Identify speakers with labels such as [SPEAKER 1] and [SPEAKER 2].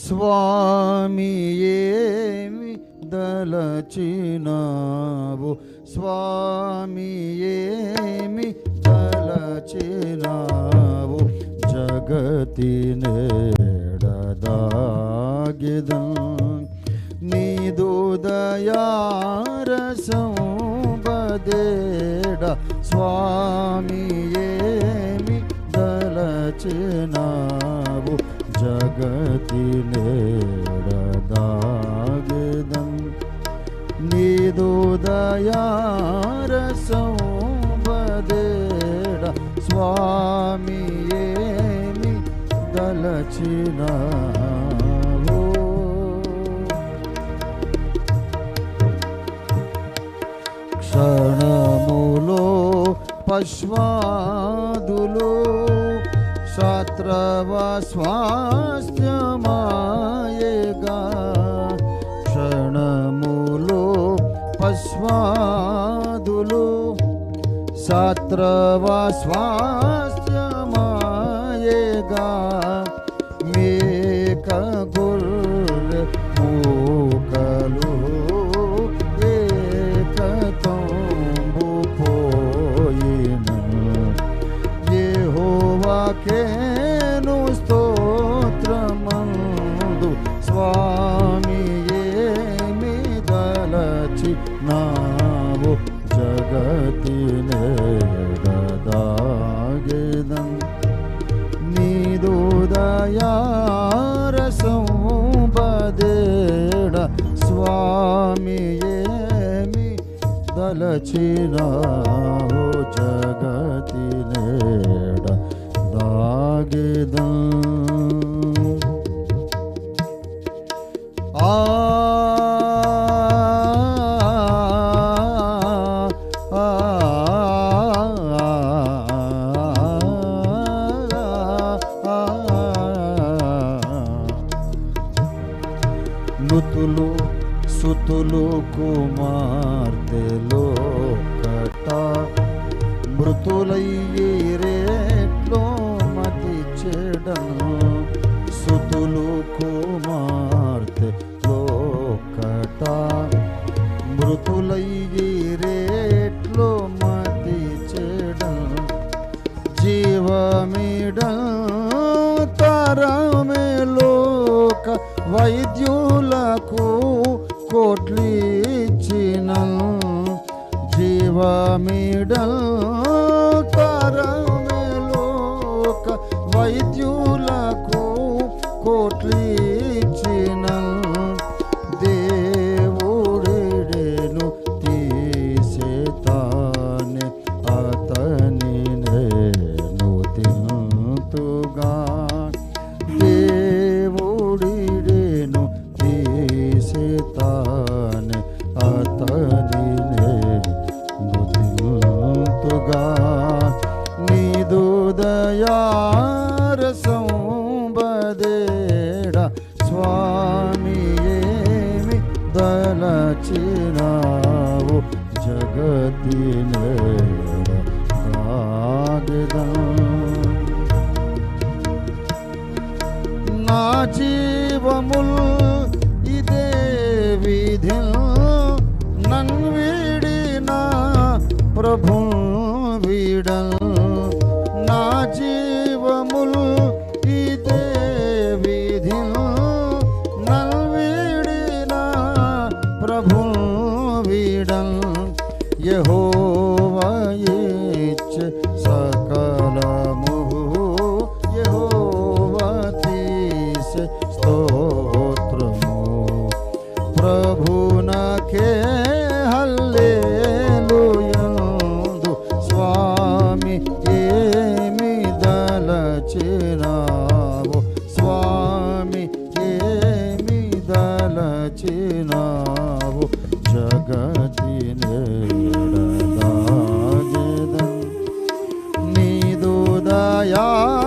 [SPEAKER 1] స్వామి ఏమి దలచినావు స్వామి ఏమి దలచినావు జగతి నేడదాగిదం నీదు దయారసం బదేడ స్వామి ఏమి దలచినావు జగతి నేడదాగిదం నీదు దయారసం బదేడ స్వామి ఏమి దలచినావు క్షణములో పశ్వాదులు శాస్త్రవ స్వాస్థ్యమాయేగా క్షణములో స్వామి ఏమి దలచి నావు జగతి నేడదాగేదం. నీదు బదేడ స్వామి ఏమి దలచినావు జగతి నేడ దాగేదం మృతులు కుమార్తెలో కట మృతులయ్యి రేట్లో మతి చెడను? సుతులు కుమార్తెలో కట మృతులయ్యే రేట్లో మతి చెడను? జీవమిడ తరమే లోక వైద్యులకు కోట్లిచ్చిన జీవమిడ తరమే లోక వైద్యులకు కోట్లిచ్చిన దలచినావు జగతి దాగదా నా జీవముల్ ఇదే విధి నన్వీడిన ప్రభు వీడల్. Yeah.